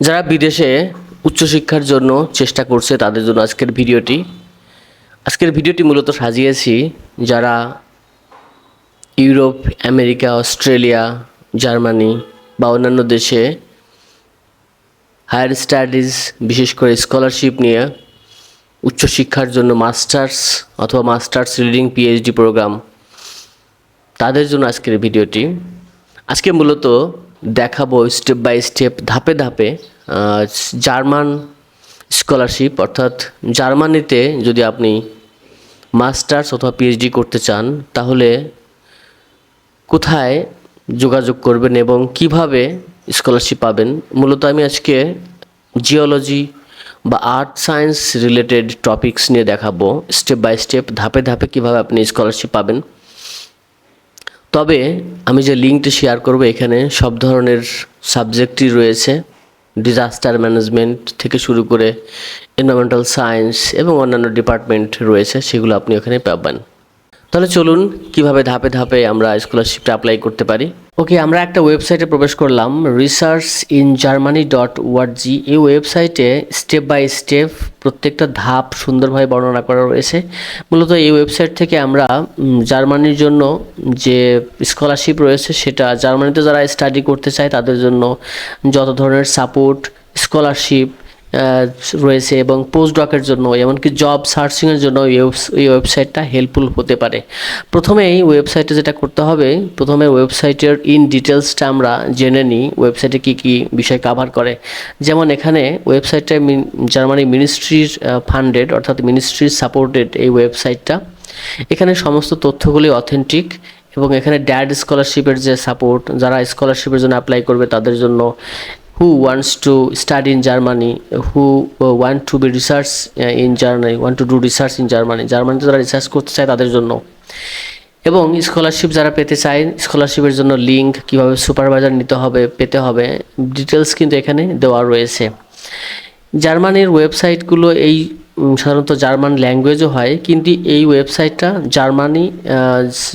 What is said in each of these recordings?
যারা বিদেশে উচ্চশিক্ষার জন্য চেষ্টা করছে, তাদের জন্য আজকের ভিডিওটি। আজকের ভিডিওটি মূলত সাজিয়েছি যারা ইউরোপ, আমেরিকা, অস্ট্রেলিয়া, জার্মানি বা অন্যান্য দেশে হায়ার স্টাডিজ, বিশেষ করে স্কলারশিপ নিয়ে উচ্চশিক্ষার জন্য মাস্টার্স অথবা মাস্টার্স রিডিং পিএইচডি প্রোগ্রাম। তাদের জন্য আজকের ভিডিওটি। আজকে মূলত দেখাবো স্টেপ বাই স্টেপ ধাপে ধাপে জার্মান স্কলারশিপ অর্থাৎ জার্মানিতে যদি আপনি মাস্টার্স অথবা পিএইচডি করতে চান, তাহলে কোথায় যোগাযোগ করবেন এবং কীভাবে স্কলারশিপ পাবেন? মূলত আমি আজকে জিওলজি বা আর্ট সায়েন্স রিলেটেড টপিকস নিয়ে দেখাবো স্টেপ বাই স্টেপ ধাপে ধাপে কীভাবে আপনি স্কলারশিপ পাবেন। তবে আমি যে লিঙ্কটি শেয়ার করব এখানে সব ধরনের সাবজেক্টই রয়েছে। ডিজাস্টার ম্যানেজমেন্ট থেকে শুরু করে এনভায়রনমেন্টাল সায়েন্স এবং অন্যান্য ডিপার্টমেন্ট রয়েছে, সেগুলো আপনি ওখানে পাবেন। তাহলে চলুন, কীভাবে ধাপে ধাপে আমরা স্কলারশিপটা অ্যাপ্লাই করতে পারি? ওকে আমরা একটা ওয়েবসাইটে প্রবেশ করলাম research in Germany dot org এই ওয়েবসাইটে স্টেপ বাই স্টেপ প্রত্যেকটা ধাপ সুন্দরভাবে বর্ণনা করা রয়েছে। মূলত এই ওয়েবসাইট থেকে আমরা জার্মানির জন্য যে স্কলারশিপ রয়েছে সেটা, জার্মানিতে যারা স্টাডি করতে চায় তাদের জন্য যত ধরনের সাপোর্ট স্কলারশিপ রয়েছে এবং পোস্ট ডকের জন্য, এমনকি জব সার্চিংয়ের জন্য এই ওয়েবস- এই ওয়েবসাইটটা হেল্পফুল হতে পারে। প্রথমেই ওয়েবসাইটে যেটা করতে হবে, প্রথমে ওয়েবসাইটের ইন ডিটেলসটা আমরা জেনে নিই ওয়েবসাইটে কী কী বিষয় কাভার করে। যেমন এখানে ওয়েবসাইটটা জার্মানি মিনিস্ট্রির ফান্ডেড অর্থাৎ মিনিস্ট্রির সাপোর্টেড এই ওয়েবসাইটটা এখানে সমস্ত তথ্যগুলি অথেন্টিক এবং এখানে ড্যাড স্কলারশিপের যে সাপোর্ট যারা স্কলারশিপের জন্য অ্যাপ্লাই করবে তাদের জন্য। Who wants to study in Germany, who uh, want to be research uh, in Germany, want to do research in Germany, জার্মানিতে যারা রিসার্চ করতে চায় তাদের জন্য। এবং স্কলারশিপ যারা পেতে চায় স্কলারশিপের জন্য লিঙ্ক কীভাবে সুপারভাইজার নিতে হবে পেতে হবে ডিটেলস কিন্তু এখানে দেওয়া রয়েছে। জার্মানির ওয়েবসাইটগুলো এই সাধারণত জার্মান ল্যাঙ্গুয়েজও হয় কিন্তু এই ওয়েবসাইটটা জার্মানি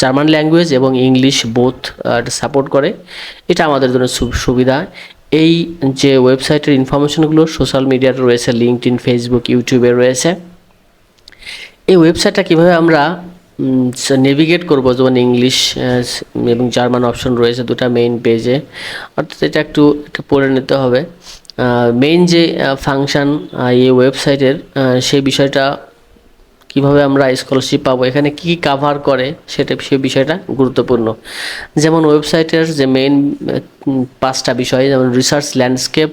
জার্মান ল্যাঙ্গুয়েজ এবং ইংলিশ বোথ সাপোর্ট করে। এটা আমাদের জন্য সুবিধা। এই যে ওয়েবসাইটের ইনফরমেশনগুলো সোশ্যাল মিডিয়াতে রয়েছে লিঙ্কড ইন ফেসবুক ইউটিউবে রয়েছে, এই ওয়েবসাইটটা কীভাবে আমরা নেভিগেট করব? যেমন ইংলিশ এবং জার্মান অপশন রয়েছে দুটা মেইন পেজে অর্থাৎ এটা একটু একটু পড়ে নিতে হবে। মেইন যে ফাংশন এই ওয়েবসাইটের সেই বিষয়টা কীভাবে আমরা স্কলারশিপ পাবো, এখানে কি কাভার করে, সেটা সেই বিষয়টা গুরুত্বপূর্ণ। যেমন ওয়েবসাইটের যে মেইন পাঁচটা বিষয়, যেমন research landscape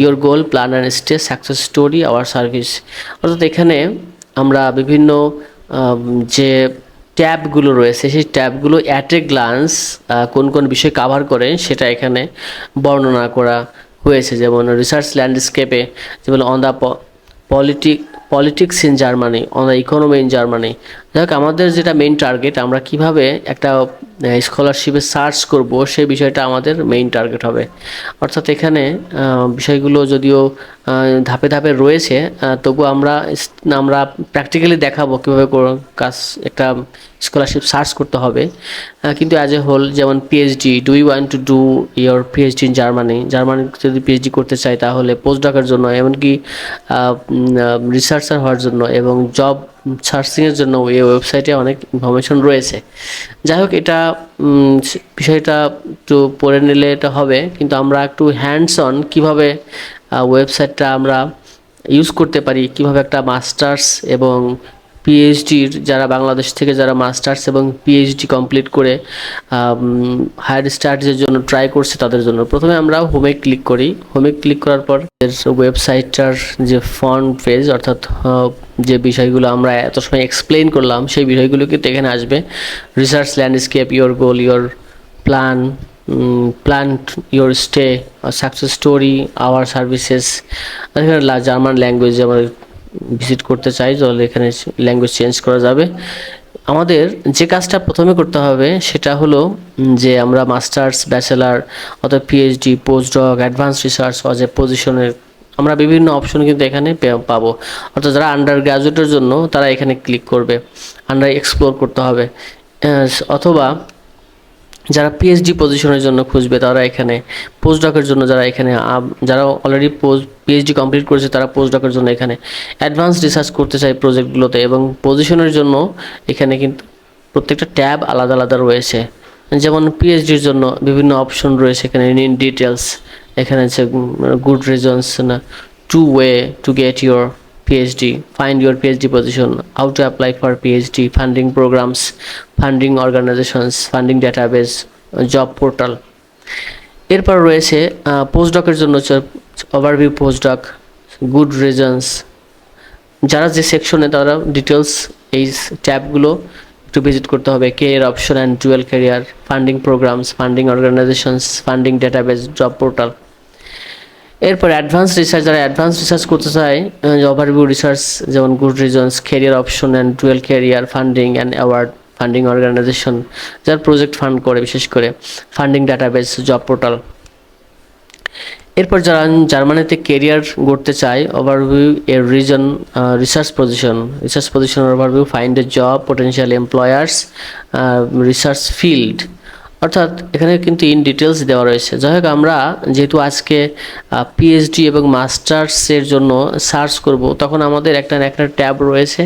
your goal plan and stay success story our service অর্থাৎ এখানে আমরা বিভিন্ন যে ট্যাবগুলো রয়েছে, সেই ট্যাবগুলো অ্যাট এ গ্লান্স কোন কোন বিষয় কাভার করে, সেটা এখানে বর্ণনা করা হয়েছে। যেমন রিসার্চ ল্যান্ডস্কেপে যেমন on the politic politics in Germany on the economy in Germany যাই হোক আমাদের যেটা মেইন টার্গেট আমরা কীভাবে একটা স্কলারশিপে সার্চ করব, সেই বিষয়টা আমাদের মেইন টার্গেট হবে। অর্থাৎ এখানে বিষয়গুলো যদিও ধাপে ধাপে রয়েছে তবু আমরা আমরা প্র্যাকটিক্যালি দেখাবো কীভাবে কাজ, একটা স্কলারশিপ সার্চ করতে হবে। কিন্তু অ্যাজ এ হোল যেমন PhD do you want to do your PhD in Germany Germany যদি পিএইচডি করতে চাই তাহলে পোস্ট ডকের জন্য, এমনকি রিসার্চার হওয়ার জন্য এবং জব সার্চিংয়ের জন্য ওই ওয়েবসাইটে অনেক ইনফরমেশন রয়েছে। যাই হোক, এটা বিষয়টা একটু পড়ে নিলে এটা হবে, কিন্তু আমরা একটু হ্যান্ডস অন কীভাবে ওয়েবসাইটটা আমরা ইউজ করতে পারি, কীভাবে একটা মাস্টার্স এবং পিএইচডির যারা বাংলাদেশ থেকে যারা মাস্টার্স এবং পিএইচডি কমপ্লিট করে হায়ার স্টাডিজের জন্য ট্রাই করছে তাদের জন্য। প্রথমে আমরা হোমে ক্লিক করি। হোমে ক্লিক করার পর ওয়েবসাইটটার যে ফ্রন্ট পেজ অর্থাৎ যে বিষয়গুলো আমরা এত সময় এক্সপ্লেন করলাম, সেই বিষয়গুলো কিন্তু এখানে আসবে। Research landscape your goal your plan plan your stay success story our services German language আমরা ভিজিট করতে চাই, তাহলে এখানে ল্যাঙ্গুয়েজ চেঞ্জ করা যাবে। আমাদের যে কাজটা প্রথমে করতে হবে, সেটা হলো যে আমরা মাস্টার্স ব্যাচেলার অথবা PhD post doc advance research অজ পজিশনের আমরা বিভিন্ন অপশন কিন্তু এখানে পাবো। অর্থাৎ যারা আন্ডার গ্রাজুয়েটের জন্য, তারা এখানে ক্লিক করবে। আন্ডার এক্সপ্লোর করতে হবে। অথবা যারা পিএইচডি পজিশনের জন্য খুঁজবে, তারা এখানে পোস্ট ডকের জন্য যারা এখানে যারা অলরেডি পোস্ট পিএইচডি কমপ্লিট করেছে, তারা পোস্ট ডকের জন্য এখানে অ্যাডভান্স রিসার্চ করতে চায় প্রজেক্টগুলোতে এবং পজিশনের জন্য এখানে কিন্তু প্রত্যেকটা ট্যাব আলাদা আলাদা রয়েছে। যেমন পিএইচডির জন্য বিভিন্ন অপশন রয়েছে, এখানে ইন ডিটেলস এখানে আছে গুড রিজনস না to way to get your PhD, find your PhD position, how to apply for PhD, funding programs, funding organizations, funding database, job portal. এরপর রয়েছে পোস্টডকের জন্য ওভারভিউ পোস্টডক গুড রিজনস যারা যে সেকশনে তারা ডিটেলস এই ট্যাবগুলো একটু ভিজিট করতে হবে। Career option and dual career funding programmes funding organisations funding database job portal এরপর অ্যাডভান্স রিসার্চ যারা অ্যাডভান্স রিসার্চ করতে চায় ওভারভিউ রিসার্চ যেমন good reasons career option and dual career funding and award funding organisation যারা project fund করে, বিশেষ করে funding database job portal এরপর যারা জার্মানিতে কেরিয়ার গড়তে চায় ওভারভিউ এর reason research position research position overview find a job potential employers research field অর্থাৎ এখানে কিন্তু ইন ডিটেলস দেওয়া রয়েছে। যাই হোক, আমরা যেহেতু আজকে পিএইচডি এবং মাস্টার্সের জন্য সার্চ করব, তখন আমাদের একটা একটা ট্যাব রয়েছে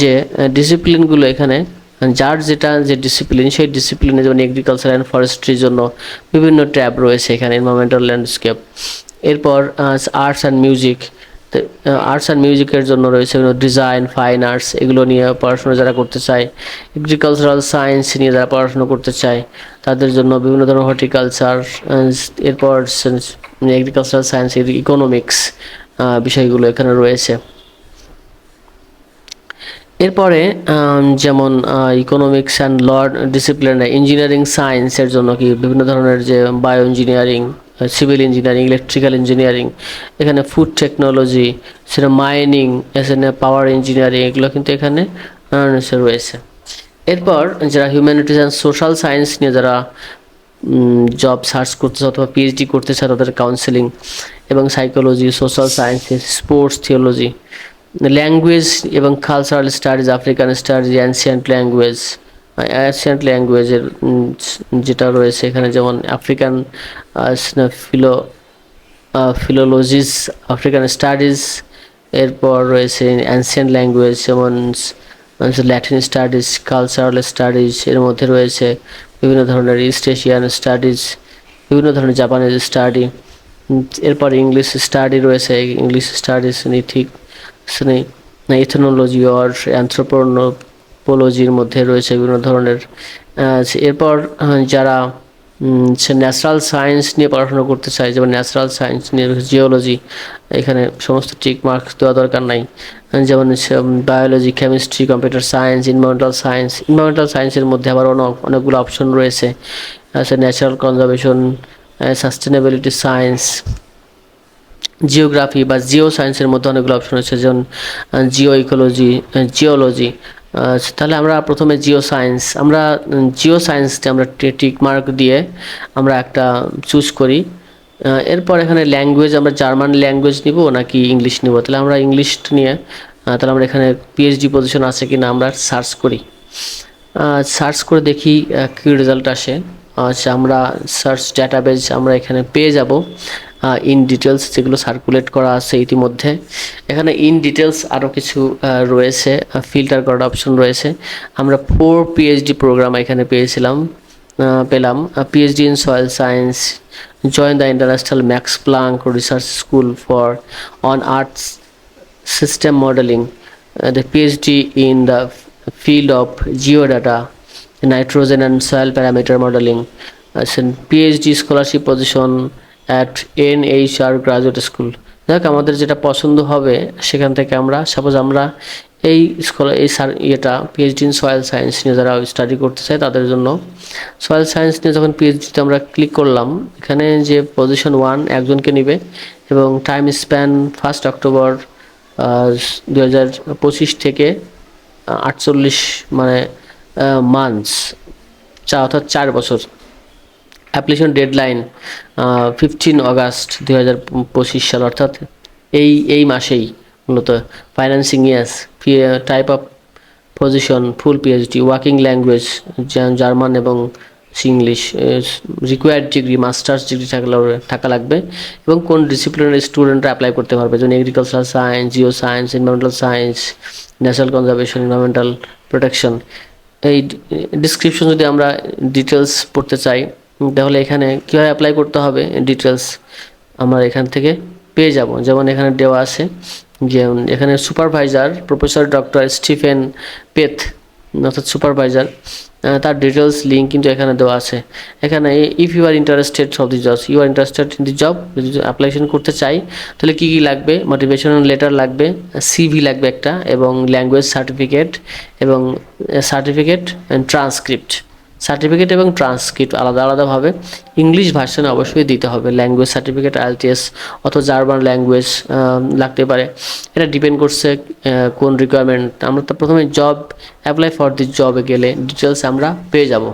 যে ডিসিপ্লিনগুলো এখানে, যার যেটা যে ডিসিপ্লিন সেই ডিসিপ্লিনে যেমন এগ্রিকালচার অ্যান্ড ফরেস্ট্রির জন্য বিভিন্ন ট্যাব রয়েছে এখানে এনভারমেন্টাল ল্যান্ডস্কেপ এরপর arts and music arts and মিউজিকের জন্য রয়েছে ডিজাইন ফাইন আর্টস এগুলো নিয়ে পড়াশোনা যারা করতে চায় এগ্রিকালচারাল সায়েন্স নিয়ে যারা পড়াশোনা করতে চায়, তাদের জন্য বিভিন্ন ধরনের হর্টিকালচার এরপর এগ্রিকালচারাল সায়েন্স ইকোনমিক্স বিষয়গুলো এখানে রয়েছে। এরপরে যেমন economics and law discipline engineering সায়েন্সের জন্য কি বিভিন্ন ধরনের যে bio engineering civil engineering electrical engineering এখানে ফুড টেকনোলজি সেটা মাইনিং এখানে পাওয়ার ইঞ্জিনিয়ারিং এগুলো কিন্তু এখানে আহ, রয়েছে। এরপর যারা হিউম্যানিটিস অ্যান্ড সোশ্যাল সায়েন্স নিয়ে যারা জব সার্চ করতেছে অথবা পিএইচডি করতে চায় তাদের কাউন্সেলিং এবং psychology social sciences sports theology language এবং cultural studies African studies ancient language ancient ল্যাঙ্গুয়েজের যেটা রয়েছে এখানে, যেমন African philo philologies African studies এরপর রয়েছে অ্যানসিয়েন্ট ল্যাঙ্গুয়েজ যেমন ল্যাটিন স্টাডিজ কালচারাল স্টাডিজ এর মধ্যে রয়েছে বিভিন্ন ধরনের ইস্ট এশিয়ান স্টাডিজ বিভিন্ন ধরনের জাপানিজ স্টাডি এরপর ইংলিশ স্টাডি রয়েছে ইংলিশ স্টাডিজ নেই ইথোনোলজি অর অ্যান্থ্রোপোলজির মধ্যে রয়েছে বিভিন্ন ধরনের এরপর যারা সে ন্যাচারাল সায়েন্স নিয়ে পড়াশোনা করতে চায়, যেমন ন্যাচারাল সায়েন্স নিয়ে জিওলজি এখানে সমস্ত টিক মার্কস দেওয়া দরকার নাই। যেমন biology chemistry computer science environmental science environmental সায়েন্সের মধ্যে আবার অনেক, অনেকগুলো অপশন রয়েছে। আছে natural conservation sustainability science geography বা জিও সায়েন্সের মধ্যে অনেকগুলো অপশন আছে যেমন জিও ইকোলজি জিওলজি তাহলে আমরা প্রথমে জিও সায়েন্স আমরা জিও সায়েন্সটা আমরা টিক মার্ক দিয়ে আমরা একটা চুজ করি। এরপর এখানে ল্যাঙ্গুয়েজ আমরা জার্মান ল্যাঙ্গুয়েজ নিব নাকি ইংলিশ নিব? তাহলে আমরা ইংলিশ নিয়ে তাহলে আমরা এখানে পিএইচডি পজিশন আছে কি না আমরা সার্চ করি। সার্চ করে দেখি কী রেজাল্ট আসে। আচ্ছা আমরা সার্চ ডেটাবেজ আমরা এখানে পেয়ে যাব। ইন ডিটেলস যেগুলো সার্কুলেট করা আছে ইতিমধ্যে। এখানে ইন ডিটেলস আরও কিছু রয়েছে ফিল্টার করার অপশন রয়েছে। আমরা ফোর পিএইচডি প্রোগ্রাম এখানে পেয়েছিলাম পেলাম। PhD in soil science join the international Max Planck research school for on arts modeling, uh, the PhD in the field of geodata, nitrogen and soil parameter modeling, uh, so PhD scholarship position at NHR graduate school. দেখ আমাদের যেটা পছন্দ হবে, সেখান থেকে আমরা suppose আমরা এই স্কলার এই সার ইয়েটা পিএইচডি ইন সয়েল সায়েন্স নিয়ে যারা স্টাডি করতে চায়, তাদের জন্য সয়েল সায়েন্স নিয়ে যখন পিএইচডিতে আমরা ক্লিক করলাম, এখানে যে পজিশন ওয়ান একজনকে নিবে এবং টাইম স্প্যান ফার্স্ট অক্টোবর দু হাজার পঁচিশ থেকে আটচল্লিশ মানে মান্থস চা অর্থাৎ চার বছর অ্যাপ্লিকেশন ডেডলাইন ফিফটিন আগস্ট দুই হাজার পঁচিশ সাল, অর্থাৎ এই এই মাসেই মূলত financing yes type of position full PhD working language German এবং English required degree masters degree থাকলে, থাকা লাগবে এবং কোন ডিসিপ্লিনের স্টুডেন্টরা অ্যাপ্লাই করতে পারবে, যেমন agriculture science geo science environmental science natural conservation environmental protection এই ডিসক্রিপশন যদি আমরা ডিটেলস পড়তে চাই তাহলে এখানে কীভাবে অ্যাপ্লাই করতে হবে? ডিটেলস আমরা এখান থেকে পেয়ে যাব। যেমন এখানে দেওয়া আছে যে, এখানে supervisor professor doctor Stephen Peth, অর্থাৎ সুপারভাইজার তার ডিটেলস লিঙ্ক কিন্তু এখানে দেওয়া আছে। এখানে if you are interested of the jobs you are interested in the job যদি অ্যাপ্লিকেশন করতে চাই, তাহলে কী কী লাগবে? মোটিভেশনাল লেটার লাগবে সিভি লাগবে একটা, এবং ল্যাঙ্গুয়েজ সার্টিফিকেট এবং সার্টিফিকেট অ্যান্ড ট্রান্সক্রিপ্ট সার্টিফিকেট এবং ট্রান্সক্রিপ্ট আলাদা আলাদাভাবে ইংলিশ ভার্সনে অবশ্যই দিতে হবে। ল্যাঙ্গুয়েজ সার্টিফিকেট আইএলটিএস অথবা জার্মান ল্যাঙ্গুয়েজ লাগতে পারে। এটা ডিপেন্ড করছে কোন রিকোয়ারমেন্ট আমরা তো প্রথমে জব অ্যাপ্লাই ফর দিস জবে গেলে ডিটেলস আমরা পেয়ে যাব।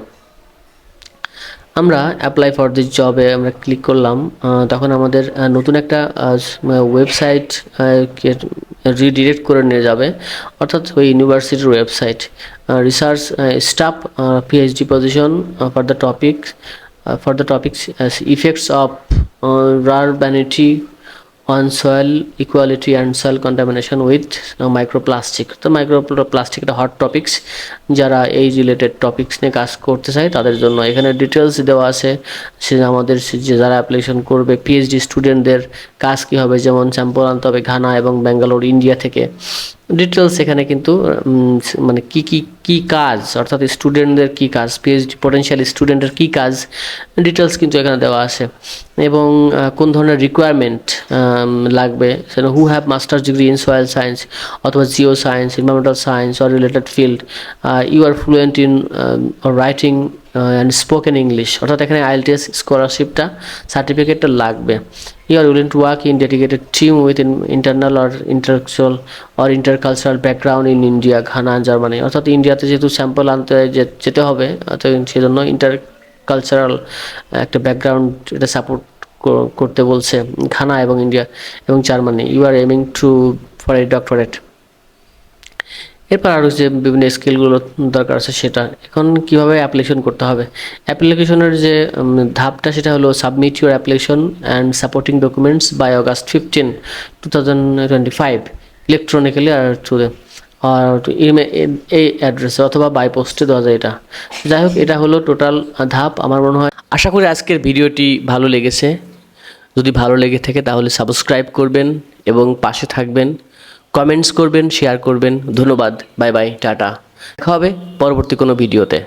আমরা অ্যাপ্লাই ফর দিস জবে আমরা ক্লিক করলাম তখন আমাদের নতুন একটা ওয়েবসাইট রিডিরেক্ট করে নিয়ে যাবে। অর্থাৎ ওই ইউনিভার্সিটির website research staff PhD position for the topic for the topics effects of rare vanity on soil equality and soil contamination with microplastic তো মাইক্রোপ্লাস্টিক একটা হট টপিক্স যারা এই রিলেটেড টপিক্স নিয়ে কাজ করতে চায়, তাদের জন্য এখানে ডিটেলস দেওয়া আছে। সে আমাদের যে যারা অ্যাপ্লিকেশন করবে পিএইচডি স্টুডেন্টদের কাজ কী হবে? যেমন স্যাম্পল আনতে হবে ঘানা এবং ব্যাঙ্গালোর ইন্ডিয়া থেকে। ডিটেলস এখানে কিন্তু মানে কি কি কি কাজ, অর্থাৎ স্টুডেন্টদের কি কাজ পিএইচডি পোটেনশিয়াল স্টুডেন্টের কি কাজ ডিটেলস কিন্তু এখানে দেওয়া আছে। এবং কোন ধরনের রিকোয়ারমেন্ট লাগবে, সেটা who have masters degree in soil science অথবা geo science environmental science or related field you are fluent in writing and spoken English অর্থাৎ এখানে আইএলটিএস স্কলারশিপটা সার্টিফিকেটটা লাগবে। You are willing to work in dedicated team with internal or intercultural or intercultural background in India Ghana Germany অর্থাৎ ইন্ডিয়াতে যেহেতু sample আনতে যেতে হবে অর্থাৎ সেজন্য ইন্টার কালচারাল একটা ব্যাকগ্রাউন্ড এটা সাপোর্ট করতে বলছে ঘানা এবং ইন্ডিয়া এবং Germany you are aiming to for a doctorate এরপর আরও যে বিভিন্ন স্কিলগুলো দরকার আছে সেটা। এখন কীভাবে অ্যাপ্লিকেশন করতে হবে? অ্যাপ্লিকেশনের যে ধাপটা সেটা হলো submit your application and supporting documents by August fifteen two thousand twenty five electronically or through আর এই অ্যাড্রেসে অথবা বাই পোস্টে দেওয়া যায় এটা। যাই হোক, এটা হলো টোটাল ধাপ। আমার মনে হয় আশা করি আজকের ভিডিওটি ভালো লেগেছে। যদি ভালো লেগে থাকে তাহলে সাবস্ক্রাইব করবেন এবং পাশে থাকবেন। কমেন্টস করবেন শেয়ার করবেন। ধন্যবাদ বাই বাই টাটা। দেখা হবে পরবর্তী কোনো ভিডিওতে।